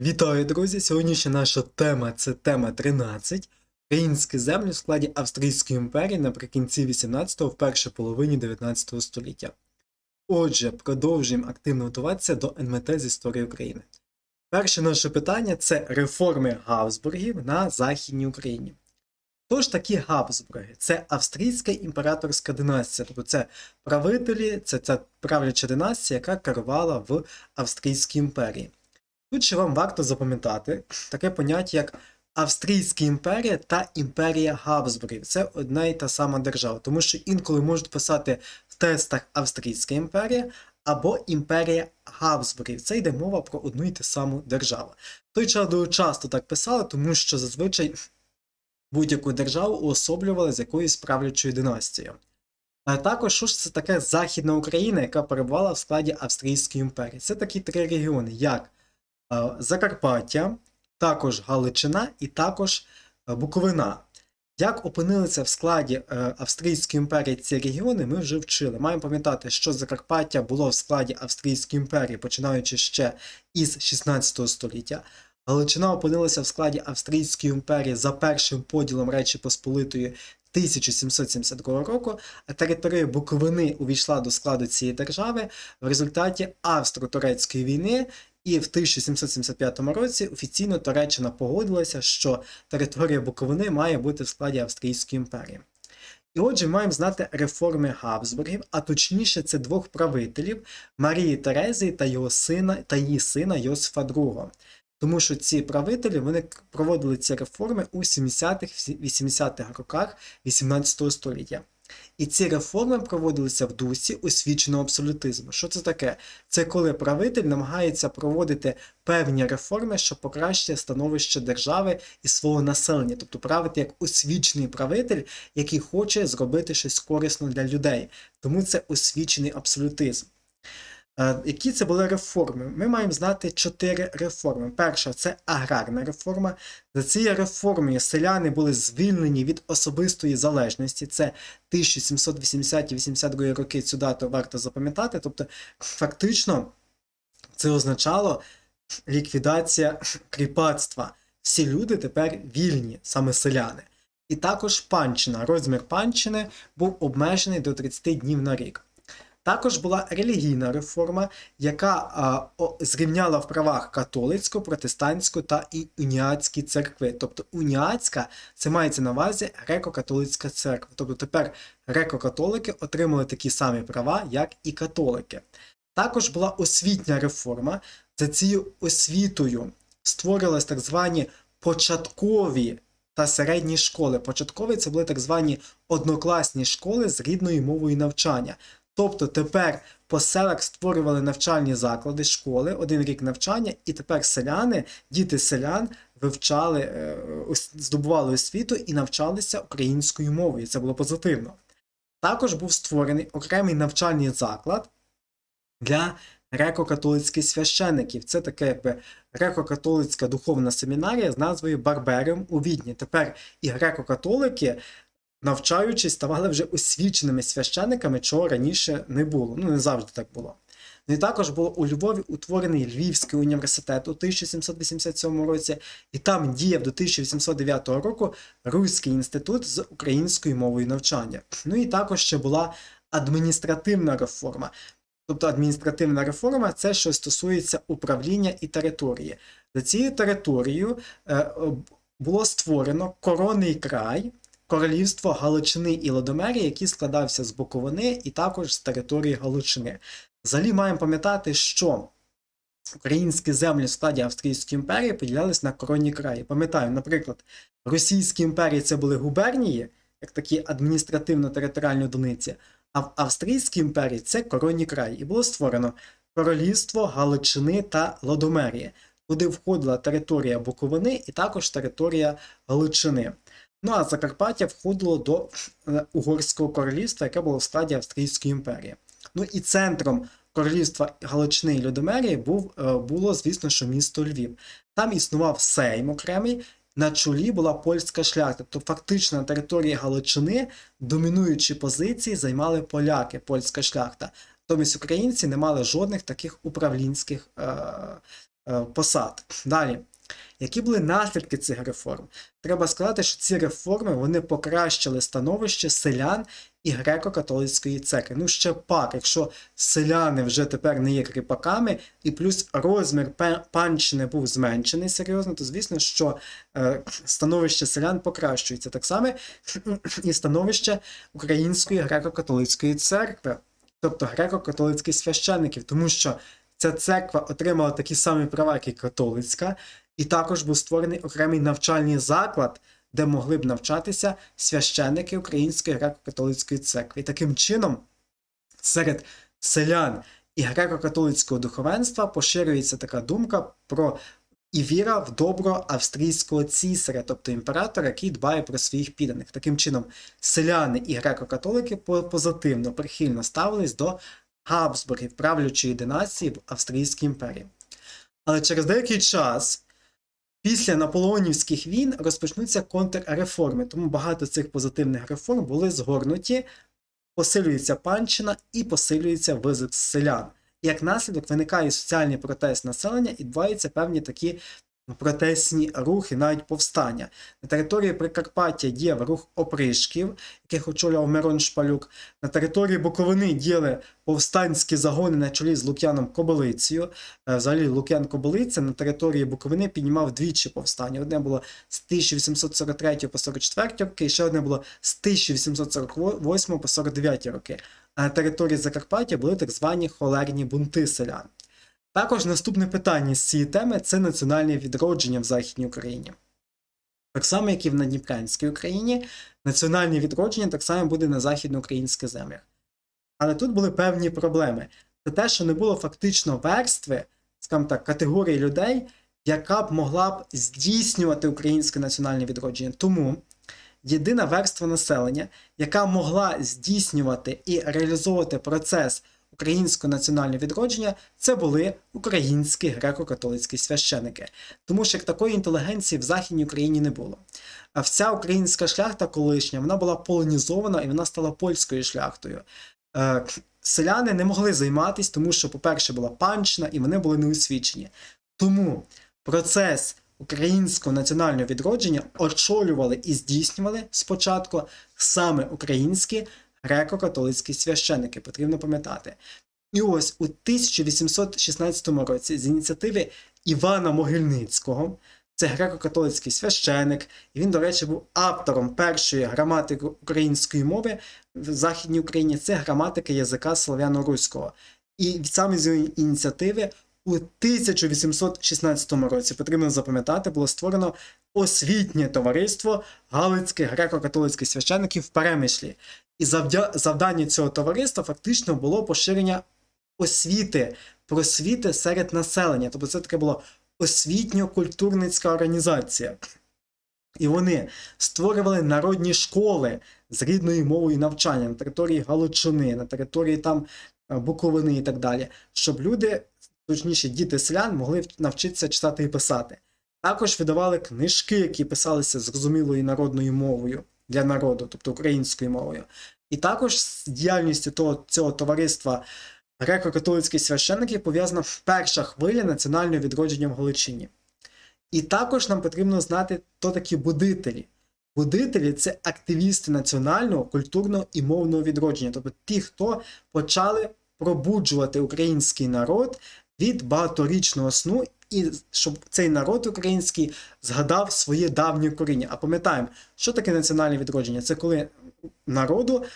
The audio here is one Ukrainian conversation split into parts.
Вітаю, друзі! Сьогоднішня наша тема це тема 13. Українські землі в складі Австрійської імперії наприкінці 18-го, в першій половині 19 століття. Отже, продовжуємо активно готуватися до НМТ з історії України. Перше наше питання це реформи Габсбургів на Західній Україні. Хто ж такі Габсбурги? Це австрійська імператорська династія, тобто це правителі, це ця правляча династія, яка керувала в Австрійській імперії. Тут ще вам варто запам'ятати таке поняття, як Австрійська імперія та імперія Габсбургів. Це одна і та сама держава, тому що інколи можуть писати в тестах Австрійська імперія або імперія Габсбургів. Це йде мова про одну і ту саму державу. Той час дуже часто так писали, тому що зазвичай будь-яку державу уособлювали з якоюсь правлячою династією. А також що ж це таке Західна Україна, яка перебувала в складі Австрійської імперії. Це такі три регіони, як Закарпаття, також Галичина і також е, Буковина. Як опинилися в складі е, Австрійської імперії ці регіони, ми вже вчили. Маємо пам'ятати, що Закарпаття було в складі Австрійської імперії, починаючи ще із 16 століття. Галичина опинилася в складі Австрійської імперії за першим поділом Речі Посполитої 1772 року, а територія Буковини увійшла до складу цієї держави в результаті Австро-Турецької війни. І в 1775 році офіційно Туреччина погодилася, що територія Буковини має бути в складі Австрійської імперії. І отже, маємо знати реформи Габсбургів, а точніше, це двох правителів Марії Терезії та його сина та її сина Йосифа II. Тому що ці правителі вони проводили ці реформи у 70-х, 80-х роках 18 століття. І ці реформи проводилися в дусі освіченого абсолютизму. Що це таке? Це коли правитель намагається проводити певні реформи, щоб покращити становище держави і свого населення, тобто правити як освічений правитель, який хоче зробити щось корисно для людей. Тому це освічений абсолютизм. Е, Які це були реформи? Ми маємо знати чотири реформи. Перша це аграрна реформа. За цією реформою селяни були звільнені від особистої залежності. Це 1780-82 роки. Цю дату варто запам'ятати. Тобто, фактично, це означало ліквідація кріпацтва. Всі люди тепер вільні, саме селяни. І також панщина. Розмір панщини був обмежений до 30 днів на рік. Також була релігійна реформа, яка зрівняла в правах католицьку, протестантську та і уніатські церкви. Тобто уніатська це мається на увазі греко-католицька церква. Тобто тепер греко-католики отримали такі самі права, як і католики. Також була освітня реформа. За цією освітою створились так звані початкові та середні школи. Початкові це були так звані однокласні школи з рідною мовою навчання. Тобто тепер по селах створювали навчальні заклади, школи, один рік навчання, і тепер селяни, діти селян вивчали, е, здобували освіту і навчалися українською мовою. Це було позитивно. Також був створений окремий навчальний заклад для греко-католицьких священників. Це таке якби греко-католицька духовна семінарія з назвою Барберіум у Відні. Тепер і греко-католики навчаючись, ставали вже освіченими священниками, чого раніше не було. Ну, не завжди так було. Ну і також було у Львові утворений Львівський університет у 1787 році, і там діяв до 1809 року Руський інститут з українською мовою навчання. Ну і також ще була адміністративна реформа. Тобто адміністративна реформа це що стосується управління і території. За цією територією е, було створено коронний край, королівство Галичини і Лодомерії, який складався з Буковини і також з території Галичини. Взагалі маємо пам'ятати, що українські землі в складі Австрійської імперії поділялись на коронні краї. Пам'ятаю, наприклад, Російській імперії це були губернії, як такі адміністративно-територіальні одиниці, а в Австрійській імперії це коронні краї. І було створено Королівство Галичини та Лодомерії, куди входила територія Буковини і також територія Галичини. Ну а Закарпаття входило до е, Угорського королівства, яке було в складі Австрійської імперії. Ну і центром королівства Галичини і Людомерії був, е, було, звісно, що місто Львів. Там існував Сейм окремий, на чолі була польська шляхта. Тобто фактично на території Галичини домінуючі позиції займали поляки, польська шляхта. Натомість українці не мали жодних таких управлінських е, е, посад. Далі. Які були наслідки цих реформ? Треба сказати, що ці реформи вони покращили становище селян і греко-католицької церкви. Ну ще пак, якщо селяни вже тепер не є кріпаками, і плюс розмір панщини був зменшений серйозно, то звісно, що е, становище селян покращується так само і становище Української греко-католицької церкви, тобто греко-католицьких священників, тому що ця церква отримала такі самі права, як і католицька, і також був створений окремий навчальний заклад, де могли б навчатися священники Української греко-католицької церкви. І таким чином, серед селян і греко-католицького духовенства поширюється така думка про і віра в добро австрійського цісаря, тобто імператора, який дбає про своїх підданих. Таким чином, селяни і греко-католики позитивно, прихильно ставились до Габсбургів, правлячої династії в Австрійській імперії. Але через деякий час, після наполеонівських війн, розпочнуться контрреформи, тому багато цих позитивних реформ були згорнуті, посилюється панщина і посилюється визик селян. І як наслідок виникає соціальний протест населення і відбуваються певні такі протестні рухи, навіть повстання. На території Прикарпаття діяв рух опришків, яких очолював Мирон Шпалюк. На території Буковини діяли повстанські загони на чолі з Лук'яном Кобилицею. Е, Взагалі Лук'ян Кобилиця на території Буковини піднімав двічі повстання. Одне було з 1843 по 44 роки, і ще одне було з 1848 по 49 роки. А на території Закарпаття були так звані холерні бунти селян. Також наступне питання з цієї теми це національне відродження в Західній Україні. Так само, як і в Надніпрянській Україні, національне відродження так само буде на західноукраїнських землях. Але тут були певні проблеми. Це те, що не було фактично верстви, скажімо так, категорії людей, яка б могла б здійснювати українське національне відродження. Тому єдина верства населення, яка могла здійснювати і реалізовувати процес українського національного відродження, це були українські греко-католицькі священики. Тому що як такої інтелігенції в Західній Україні не було. А вся українська шляхта колишня вона була полонізована і вона стала польською шляхтою. Е, Селяни не могли займатися, тому що, по-перше, була панщина і вони були неосвічені. Тому процес українського національного відродження очолювали і здійснювали спочатку саме українські греко-католицькі священики, потрібно пам'ятати. І ось у 1816 році з ініціативи Івана Могильницького, це греко-католицький священик, і він, до речі, був автором першої граматики української мови в Західній Україні. Це граматика язика славяно-руського. І саме з його ініціативи у 1816 році потрібно запам'ятати, було створено освітнє товариство Галицьких греко-католицьких священиків в Перемишлі. І завдя... завдання цього товариства фактично було поширення освіти, просвіти серед населення. Тобто це таке було освітньо-культурницька організація. І вони створювали народні школи з рідною мовою навчання на території Галичини, на території там е, Буковини і так далі, щоб люди, точніше, діти селян, могли навчитися читати і писати. Також видавали книжки, які писалися зрозумілою народною мовою для народу, тобто українською мовою. І також з діяльністю того, цього товариства греко-католицьких священників пов'язана перша хвиля національного відродження в Галичині. І також нам потрібно знати, хто такі будителі. Будителі це активісти національного, культурного і мовного відродження, тобто ті, хто почали пробуджувати український народ від багаторічного сну, і щоб цей народ український згадав своє давнє коріння. А пам'ятаємо, що таке національне відродження? Це коли народу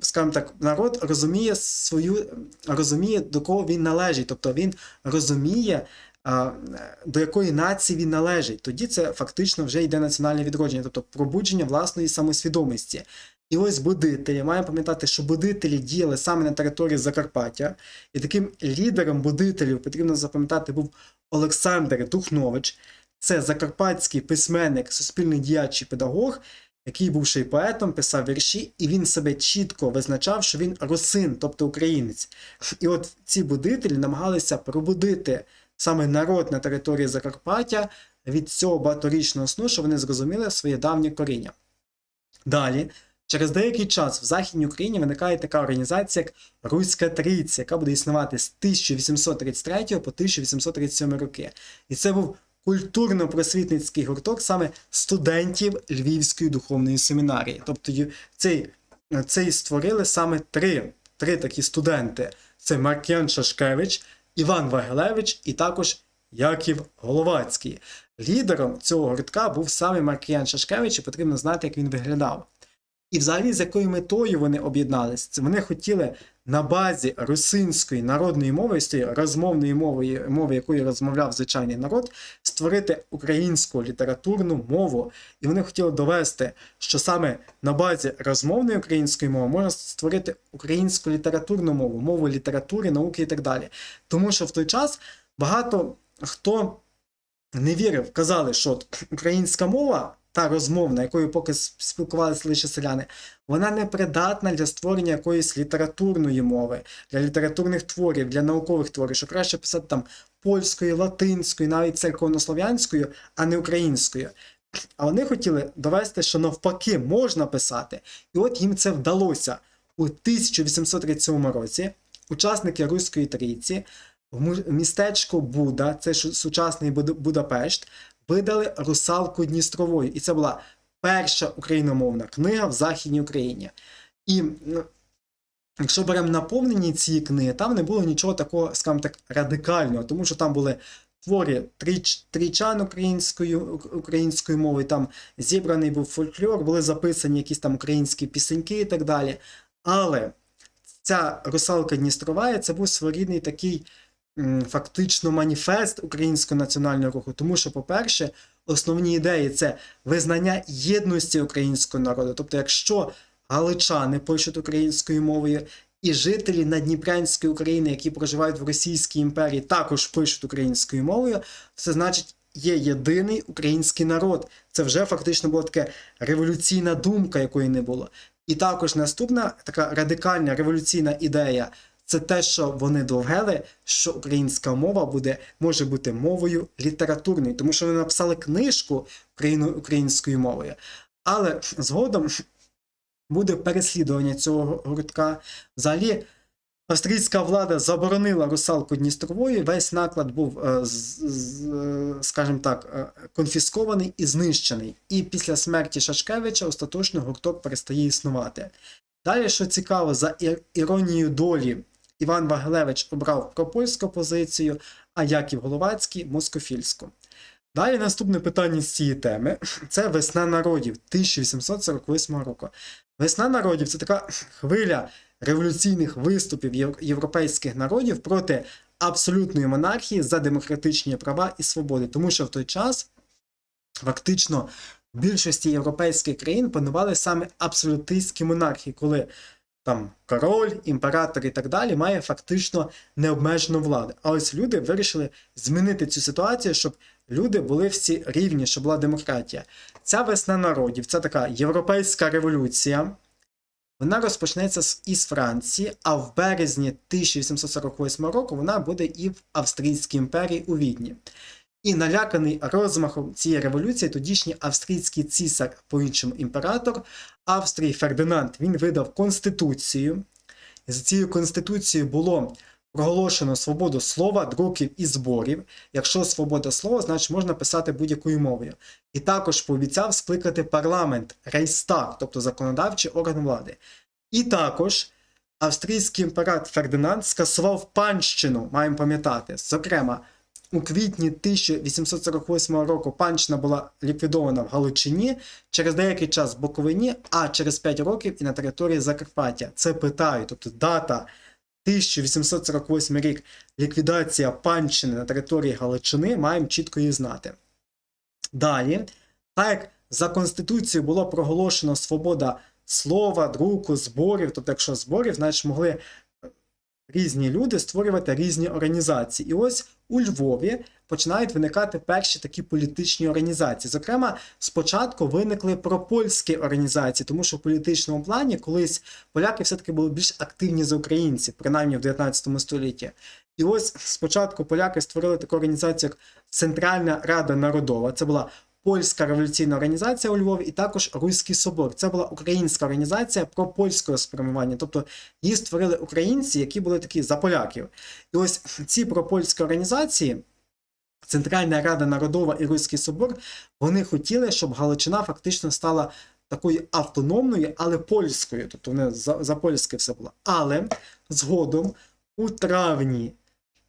скажімо так, народ розуміє свою, розуміє, до кого він належить, тобто він розуміє, до якої нації він належить. Тоді це фактично вже йде національне відродження, тобто пробудження власної самосвідомості. І ось будителі, маємо пам'ятати, що будителі діяли саме на території Закарпаття, і таким лідером будителів потрібно запам'ятати був Олександр Духнович. Це закарпатський письменник, суспільний діяч і педагог, який був ще й поетом, писав вірші, і він себе чітко визначав, що він русин, тобто українець. І от ці будителі намагалися пробудити саме народ на території Закарпаття від цього багаторічного сну, що вони зрозуміли своє давнє коріння. Далі, Через деякий час в Західній Україні виникає така організація, як Руська Трійця, яка буде існувати з 1833 по 1837 роки. І це був культурно-просвітницький гурток саме студентів Львівської духовної семінарії. Тобто цей, цей створили саме три, три такі студенти: це Маркіян Шашкевич, Іван Вагелевич і також Яків Головацький. Лідером цього гуртка був саме Маркіян Шашкевич, і потрібно знати, як він виглядав. І взагалі з якою метою вони об'єдналися? Це вони хотіли на базі русинської народної мови, розмовної мови, мови, якою розмовляв звичайний народ, створити українську літературну мову. І вони хотіли довести, що саме на базі розмовної української мови можна створити українську літературну мову, мову літератури, науки і так далі. Тому що в той час багато хто не вірив, казали, що українська мова, та розмовна, якою поки спілкувалися лише селяни, вона не придатна для створення якоїсь літературної мови, для літературних творів, для наукових творів, що краще писати там польською, латинською, навіть церковнослов'янською, а не українською. А вони хотіли довести, що навпаки можна писати. І от їм це вдалося у 1837 році. Учасники Руської трійці в містечко Буда, це сучасний Будапешт, видали русалку Дністровою. І це була перша україномовна книга в Західній Україні. І ну, якщо беремо наповнені цієї книги, там не було нічого такого, скажімо так, радикального, тому що там були твори тріч, трічан українською, українською мовою, там зібраний був фольклор, були записані якісь там українські пісеньки і так далі. Але ця русалка Дністровая це був своєрідний такий фактично маніфест українського національного руху. Тому що, по-перше, основні ідеї це визнання єдності українського народу. Тобто, якщо галичани пишуть українською мовою, і жителі Надніпрянської України, які проживають в Російській імперії, також пишуть українською мовою, це значить. Є єдиний український народ. Це вже фактично була така революційна думка, якої не було. І також наступна така радикальна революційна ідея це те, що вони довели, що українська мова буде, може бути мовою літературною, тому що вони написали книжку українською мовою. Але згодом буде переслідування цього гуртка. Взагалі, австрійська влада заборонила русалку Дністровою, весь наклад був, е, скажімо так, е, конфіскований і знищений. І після смерті Шашкевича остаточно гурток перестає існувати. Далі, що цікаво, за іронією долі, Іван Вагелевич обрав пропольську позицію, а Яків Головацький москофільську. Далі наступне питання з цієї теми це весна народів 1848 року. Весна народів це така хвиля революційних виступів європейських народів проти абсолютної монархії за демократичні права і свободи. Тому що в той час фактично в більшості європейських країн панували саме абсолютистські монархії, коли там король, імператор і так далі має фактично необмежену владу. А ось люди вирішили змінити цю ситуацію, щоб люди були всі рівні, щоб була демократія. Ця весна народів, це така європейська революція. Вона розпочнеться із Франції, а в березні 1848 року вона буде і в Австрійській імперії у Відні. І наляканий розмахом цієї революції, тодішній австрійський цісар, по-іншому імператор Австрії Фердинанд, він видав конституцію. І за цією конституцією було проголошено свободу слова, друків і зборів. Якщо свобода слова, значить можна писати будь-якою мовою. І також пообіцяв скликати парламент, рейстаг, тобто законодавчий орган влади. І також австрійський імператор Фердинанд скасував панщину, маємо пам'ятати. Зокрема, у квітні 1848 року панщина була ліквідована в Галичині, через деякий час в Буковині, а через 5 років і на території Закарпаття. Це питаю, тобто дата 1848 рік ліквідація панщини на території Галичини, маємо чітко її знати. Далі, так як за Конституцією було проголошено свобода слова, друку, зборів, тобто, якщо зборів, значить могли різні люди створювати різні організації. І ось у Львові починають виникати перші такі політичні організації. Зокрема, спочатку виникли пропольські організації, тому що в політичному плані колись поляки все-таки були більш активні за українців, принаймні в 19 столітті. І ось спочатку поляки створили таку організацію, як Центральна Рада Народова. Це була Польська революційна організація у Львові і також Руський Собор. Це була українська організація про польського спрямування. Тобто її створили українці, які були такі за поляків. І ось ці пропольські організації. Центральна Рада Народова і Руський Собор, вони хотіли, щоб Галичина фактично стала такою автономною, але польською. Тобто вони за, за польське все було. Але згодом, у травні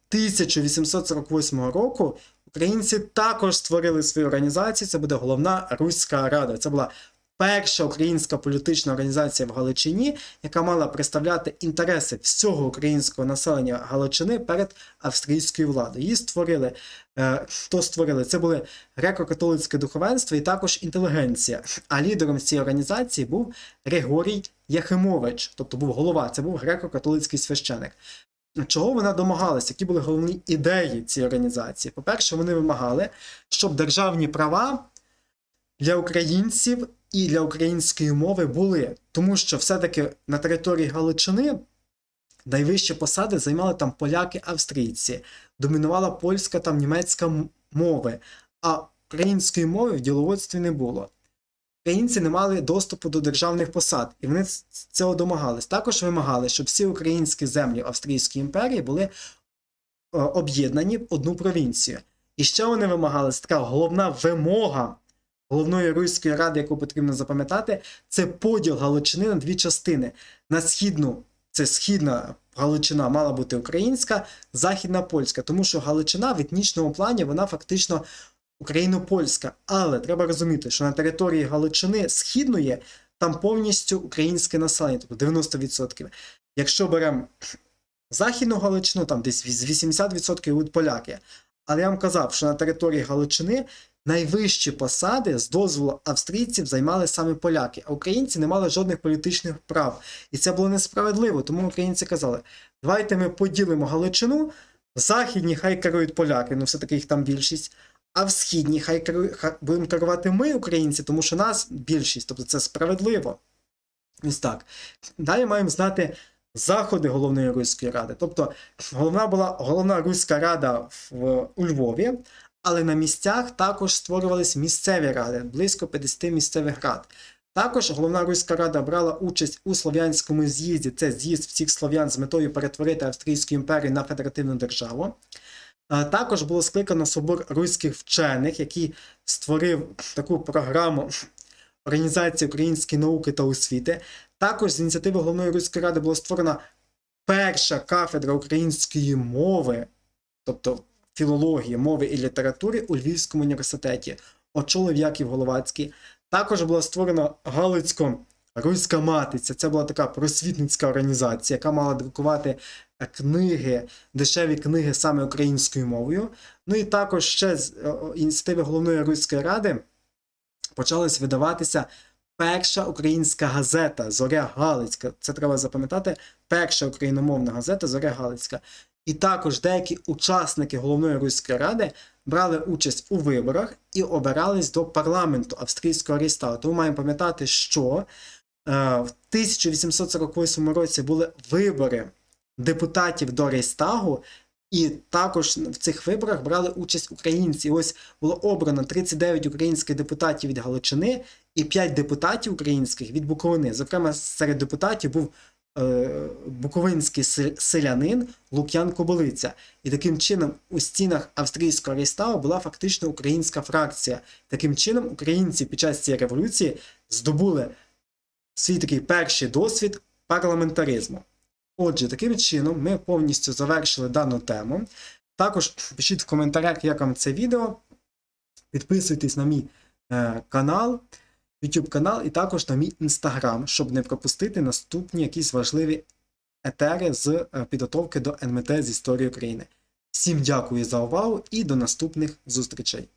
1848 року, українці також створили свою організацію. Це буде головна Руська Рада. Це була перша українська політична організація в Галичині, яка мала представляти інтереси всього українського населення Галичини перед австрійською владою. Її створили. е, Хто створили? Це були греко-католицьке духовенство і також інтелігенція. А лідером цієї організації був Григорій Яхимович, тобто був голова, це був греко-католицький священик. Чого вона домагалася? Які були головні ідеї цієї організації? По-перше, вони вимагали, щоб державні права для українців і для української мови були, тому що все-таки на території Галичини найвищі посади займали там поляки-австрійці, домінувала польська там німецька мови, а української мови в діловодстві не було. Українці не мали доступу до державних посад, і вони цього домагались. Також вимагали, щоб всі українські землі Австрійської імперії були е, об'єднані в одну провінцію. І ще вони вимагали, така головна вимога головної руської ради, яку потрібно запам'ятати, це поділ Галичини на дві частини. На східну, це східна Галичина мала бути українська, західна польська, тому що Галичина в етнічному плані вона фактично україно-польська. Але треба розуміти, що на території Галичини східної там повністю українське населення, тобто 90%. Якщо беремо Західну Галичину, там десь 80% будуть поляки. Але я вам казав, що на території Галичини найвищі посади з дозволу австрійців займали саме поляки, а українці не мали жодних політичних прав. І це було несправедливо, тому українці казали: давайте ми поділимо Галичину, в західній хай керують поляки, ну все-таки їх там більшість. А в східній хай будемо керувати ми, українці, тому що нас більшість, тобто це справедливо. Ось так. Далі маємо знати заходи головної руської ради. Тобто, головна була головна руська рада в, у Львові, але на місцях також створювались місцеві ради, близько 50 місцевих рад. Також головна руська рада брала участь у слов'янському з'їзді. Це з'їзд всіх слов'ян з метою перетворити Австрійську імперію на федеративну державу. А Також було скликано собор руських вчених, який створив таку програму Організації української науки та освіти. Також з ініціативи головної руської ради була створена перша кафедра української мови, тобто філології, мови і літератури у Львівському університеті, очолив Яків Головацький. Також була створена Галицько-Руська Матиця. Це була така просвітницька організація, яка мала друкувати е, книги, дешеві книги саме українською мовою. Ну і також ще з е, ініціативи головної руської ради почалась видаватися перша українська газета Зоря Галицька. Це треба запам'ятати. Перша україномовна газета Зоря Галицька. І також деякі учасники головної руської ради брали участь у виборах і обирались до парламенту австрійського рейстагу. Тому маємо пам'ятати, що е, в 1848 році були вибори депутатів до рейстагу, і також в цих виборах брали участь українці. Ось було обрано 39 українських депутатів від Галичини і 5 депутатів українських від Буковини. Зокрема, серед депутатів був е, буковинський селянин Лук'ян Кобилиця. І таким чином у стінах австрійського рейстагу була фактично українська фракція. Таким чином, українці під час цієї революції здобули свій такий перший досвід парламентаризму. Отже, таким чином ми повністю завершили дану тему. Також пишіть в коментарях, як вам це відео. Підписуйтесь на мій е, канал, YouTube канал і також на мій інстаграм, щоб не пропустити наступні якісь важливі етери з е, підготовки до НМТ з історії України. Всім дякую за увагу і до наступних зустрічей!